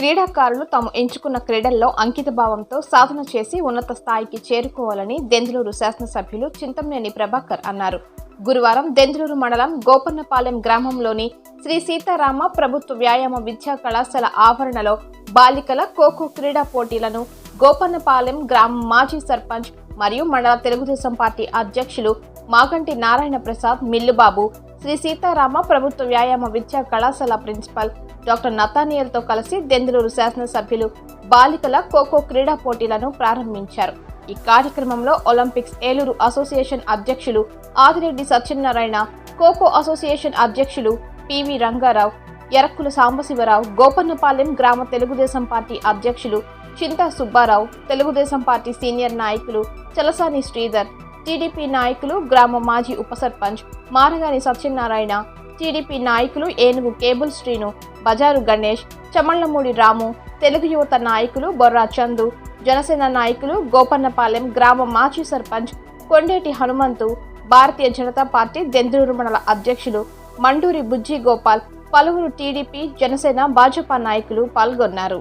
క్రీడాకారులు తాము ఎంచుకున్న క్రీడల్లో అంకితభావంతో సాధన చేసి ఉన్నత స్థాయికి చేరుకోవాలని దెందులూరు శాసనసభ్యులు చింతమనేని ప్రభాకర్ అన్నారు. గురువారం దెందులూరు మండలం గోపన్నపాలెం గ్రామంలోని శ్రీ సీతారామ ప్రభుత్వ వ్యాయామ విద్యా కళాశాల ఆవరణలో బాలికల ఖోఖో క్రీడా పోటీలను గోపన్నపాలెం గ్రామం మాజీ సర్పంచ్ మరియు మండల తెలుగుదేశం పార్టీ అధ్యక్షులు మాగంటి నారాయణ ప్రసాద్ మిల్లుబాబు శ్రీ సీతారామ ప్రభుత్వ వ్యాయామ విద్యా కళాశాల ప్రిన్సిపల్ డాక్టర్ నతానియల్తో కలిసి దెందులూరు శాసనసభ్యులు బాలికల ఖోఖో క్రీడా పోటీలను ప్రారంభించారు. ఈ కార్యక్రమంలో ఒలింపిక్స్ ఏలూరు అసోసియేషన్ అధ్యక్షులు ఆదిరెడ్డి సత్యనారాయణ ఖోఖో అసోసియేషన్ అధ్యక్షులు పివి రంగారావు ఎరక్కుల సాంబశివరావు గోపన్నపాలెం గ్రామ తెలుగుదేశం పార్టీ అధ్యక్షులు చింతా సుబ్బారావు తెలుగుదేశం పార్టీ సీనియర్ నాయకులు చలసాని శ్రీధర్ టీడీపీ నాయకులు గ్రామ మాజీ ఉప సర్పంచ్ మారగాని సత్యనారాయణ టీడీపీ నాయకులు ఏనుగు కేబుల్ శ్రీను బజారు గణేష్ చమళ్ళమూడి రాము తెలుగు యువత నాయకులు బొర్రా చందు జనసేన నాయకులు గోపన్నపాలెం గ్రామ మాజీ సర్పంచ్ కొండేటి హనుమంతు భారతీయ జనతా పార్టీ దెందులూరు మండల అధ్యక్షులు మండూరి బుజ్జి గోపాల్ పలువురు టీడీపీ జనసేన భాజపా నాయకులు పాల్గొన్నారు.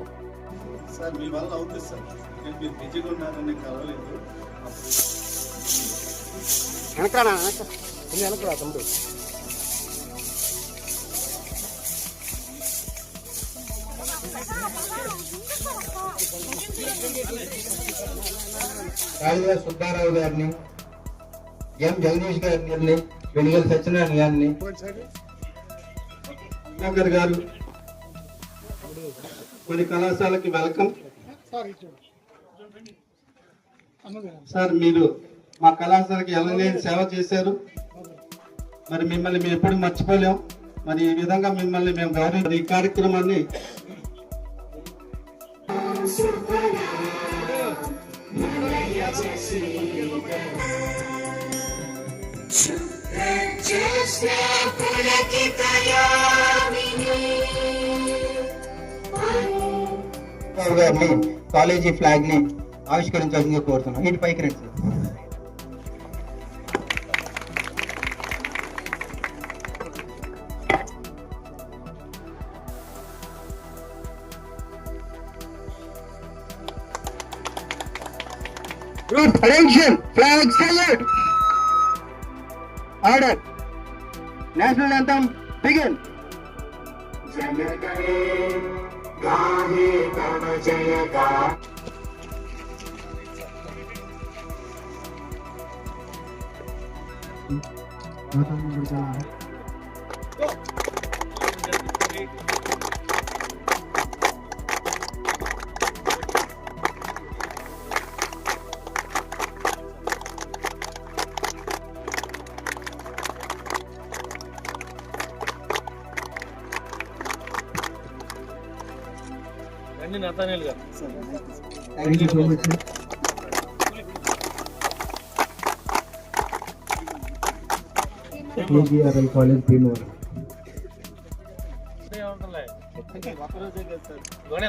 సార్ మీ వల్ల అవుతుంది సార్. మీరు బిజీగా ఉన్నారని కలవలేదు. వెనకానా వెనక కొంచెం వెనకరా తమ్ముడు రాజుగారి సుబ్బారావు గారిని ఎం జగదీష్ గారిని వెనుగల సత్యనారాయణ గారిని నగర్ గారు కొన్ని కళాశాలకి వెల్కమ్ సార్ మీరు మా కళాశాలకి ఎలాగైనా సేవ చేశారు. మరి మిమ్మల్ని మేము ఎప్పుడు మర్చిపోలేం. మరి ఈ విధంగా మిమ్మల్ని మేము గౌరవ ఈ కార్యక్రమాన్ని గారిని కాలేజీ ఫ్లాగ్ని ఆవిష్కరించాలని కోరుతున్నాం. ఇటు పైకి రండి Your attention, flag salute. Order. National anthem begin. Hmm?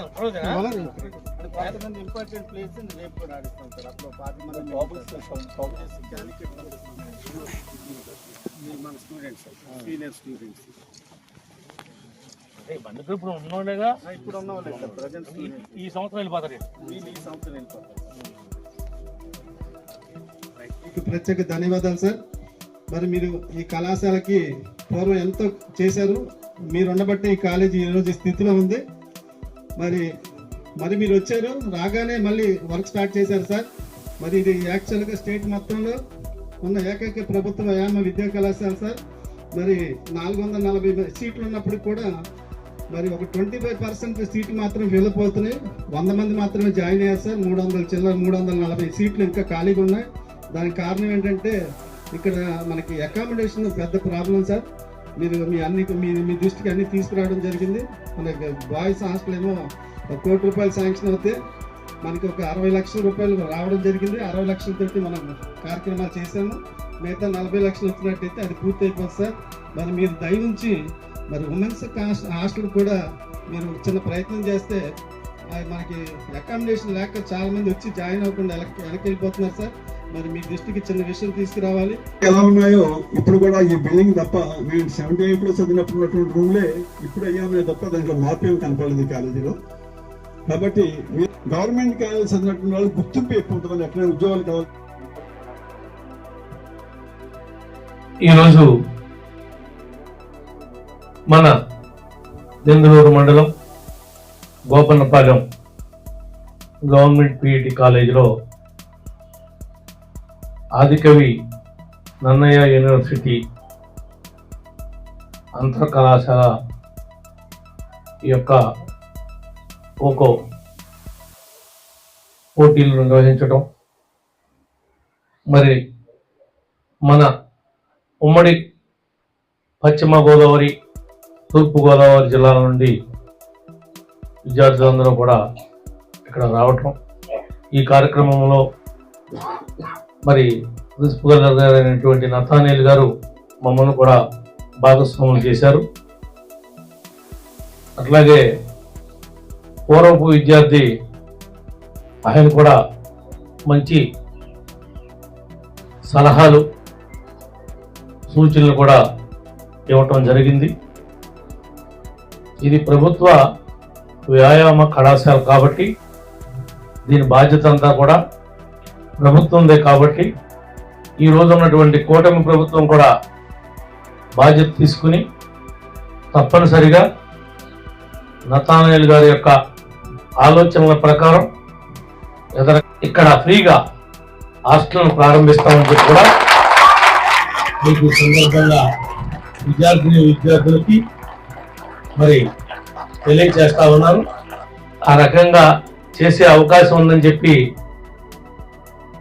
ఒక్కరోజేనా? అంటే పాతి మంది ఇంపార్టెంట్ ప్లేస్ రేపు కూడా ఆడిస్తాం సార్. అప్పుడు పాతి మంది క్యాండిడేట్ మన స్టూడెంట్స్ సీనియర్ స్టూడెంట్స్ ఇప్పుడు సార్ ప్రజెంట్ ఈ- సంవత్సరం వెళ్ళిపోతారు వీళ్ళు. వీళ్ళు ఈ సంవత్సరం వెళ్ళిపోతారు. మీకు ప్రత్యేక ధన్యవాదాలు సార్. మరి మీరు ఈ కళాశాలకి పూర్వం ఎంతో చేశారు? మీరు ఉండబట్టి ఈ కాలేజీ ఈరోజు స్థితిలో ఉంది. మరి మరి మీరు వచ్చారు రాగానే మళ్ళీ వర్క్ స్టార్ట్ చేశారు సార్. మరి ఇది యాక్చువల్గా స్టేట్ మొత్తంలో ఉన్న ఏకైక ప్రభుత్వ వ్యాయామ విద్యా కళాశాల సార్. మరి నాలుగు వందల నలభై సీట్లు ఉన్నప్పుడు కూడా మరి ఒక ట్వంటీ ఫైవ్ పర్సెంట్ సీట్లు మాత్రం వెళ్ళిపోతున్నాయి. వంద మంది మాత్రమే జాయిన్ అయ్యారు సార్. మూడు వందల చిల్లర మూడు వందల నలభై సీట్లు ఇంకా ఖాళీగా ఉన్నాయి. దానికి కారణం ఏంటంటే ఇక్కడ మనకి అకామిడేషన్ పెద్ద ప్రాబ్లం సార్. మీరు మీ అన్ని మీ మీ దృష్టికి అన్ని తీసుకురావడం జరిగింది. మనకి బాయ్స్ హాస్టల్ ఏమో ఒక కోటి రూపాయలు శాంక్షన్ అవుతే మనకి ఒక అరవై లక్షల రూపాయలు రావడం జరిగింది. అరవై లక్షలతోటి మనం కార్యక్రమాలు చేశాము. మిగతా నలభై లక్షలు వచ్చినట్టయితే అది పూర్తి అయిపోతుంది సార్. మరి మీరు దయనుంచి మరి ఉమెన్స్ హాస్టల్ కూడా మీరు చిన్న ప్రయత్నం చేస్తే అది మనకి అకామిడేషన్ లేక చాలా మంది వచ్చి జాయిన్ అవ్వకుండా వెనక్కి వెళ్ళిపోతున్నారు సార్. మరి మీ దృష్టికి చిన్న విషయం తీసుకురావాలి. ఎలా ఉన్నాయో ఇప్పుడు కూడా ఈ బిల్డింగ్ తప్ప మేము సెవెంటీ ఎయిట్లో చదివినప్పుడు ఉన్నటువంటి రూమ్లే ఇప్పుడు అయ్యామే తప్ప దాంట్లో మార్పు కనపడలేదు ఈ కాలేజీలో. కాబట్టి గవర్నమెంట్ కావాల్సి అన్నటువంటి వాళ్ళు గుర్తింపు ఎక్కువ ఉంటుంది ఎక్కడైనా ఉద్యోగాలు కావాలి. ఈరోజు మన దెందులూరు మండలం గోపన్నపాలెం గవర్నమెంట్ పిఈటి కాలేజీలో ఆదికవి నన్నయ్య యూనివర్సిటీ అంతర్ కళాశాల యొక్క ఖోఖో పోటీలు నిర్వహించడం మరి మన ఉమ్మడి పశ్చిమ గోదావరి తూర్పుగోదావరి జిల్లాల నుండి విద్యార్థులందరూ కూడా ఇక్కడ రావటం. ఈ కార్యక్రమంలో మరి ప్రిన్సిపల్ గారు అయినటువంటి నతానీల్ గారు మమ్మల్ని కూడా భాగస్వాములు చేశారు. అట్లాగే పూర్వపు విద్యార్థి ఆయన కూడా మంచి సలహాలు సూచనలు కూడా ఇవ్వటం జరిగింది. ఇది ప్రభుత్వ వ్యాయామ కళాశాల కాబట్టి దీని బాధ్యత అంతా కూడా ప్రభుత్వందే కాబట్టి ఈ రోజు ఉన్నటువంటి కూటమి ప్రభుత్వం కూడా బాధ్యత తీసుకుని తప్పనిసరిగా నతానయల్ గారి యొక్క ఆలోచనల ప్రకారం ఎదర ఇక్కడ ఫ్రీగా హాస్టల్ను ప్రారంభిస్తామని చెప్పి కూడా మీకు సందర్భంగా విద్యార్థిని విద్యార్థులకి మరి తెలియజేస్తా ఉన్నాను. ఆ రకంగా చేసే అవకాశం ఉందని చెప్పి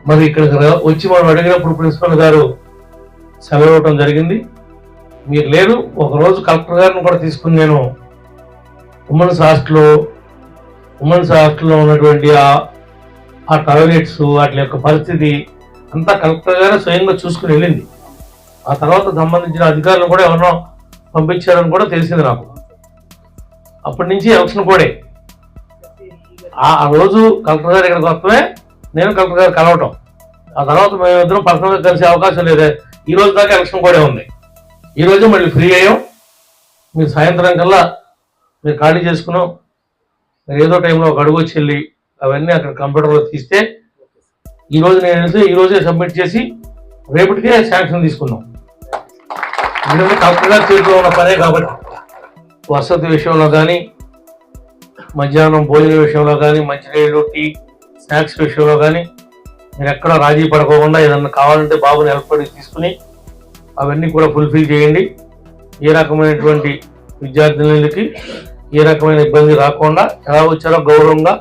మరి ఇక్కడికి వచ్చి మనం అడిగినప్పుడు ప్రిన్సిపల్ గారు సెలవు ఇవ్వటం జరిగింది. మీరు లేరు ఒకరోజు కలెక్టర్ గారిని కూడా తీసుకుని నేను ఉమెన్స్ హాస్టల్లో ఉమెన్స్ హాస్టల్లో ఉన్నటువంటి ఆ టాయిలెట్స్ వాటి యొక్క పరిస్థితి అంతా కలెక్టర్ గారే స్వయంగా చూసుకుని వెళ్ళింది. ఆ తర్వాత సంబంధించిన అధికారులను కూడా ఎవరినో పంపించారని కూడా తెలిసింది నాకు. అప్పటి నుంచి ఎలక్షన్ కోడే. ఆ రోజు కలెక్టర్ గారు ఇక్కడికి వస్తమే నేను కలెక్టర్ గారు కలవటం. ఆ తర్వాత మేమిద్దరం పర్సనల్గా కలిసే అవకాశం లేదే. ఈ రోజు దాకా ఎలక్షన్ కోడే ఉంది. ఈ రోజు మళ్ళీ ఫ్రీ అయ్యాం. మీరు సాయంత్రం కల్లా మీరు ఖాళీ చేసుకున్నాం. మీరు ఏదో టైంలో ఒక అడుగు వచ్చి వెళ్ళి అవన్నీ అక్కడ కంప్యూటర్లో తీస్తే ఈరోజు నేను ఈరోజే సబ్మిట్ చేసి రేపటికే శాంక్షన్ తీసుకున్నాం. ఎందుకంటే కలెక్టర్ గారి చేతిలో ఉన్న పనే కాబట్టి. వసతి విషయంలో కానీ మధ్యాహ్నం భోజన విషయంలో కానీ మంచినీళ్ళు టీ స్నాక్స్ విషయంలో కానీ మీరు ఎక్కడ రాజీ పడకోకుండా ఏదన్నా కావాలంటే బాబుని హెల్ప్ అడిగి తీసుకుని అవన్నీ కూడా ఫుల్ఫిల్ చేయండి. ఏ రకమైనటువంటి విద్యార్థినులకి ఏ రకమైన ఇబ్బంది రాకుండా ఎలా వచ్చారో గౌరవంగా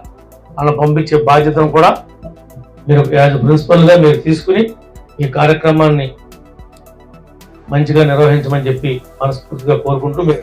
అలా పంపించే బాధ్యతను కూడా మీరు యాజ్ ప్రిన్సిపల్గా మీరు తీసుకుని ఈ కార్యక్రమాన్ని మంచిగా నిర్వహించమని చెప్పి మనస్ఫూర్తిగా కోరుకుంటూ మీరు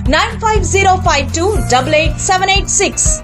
95052 88786.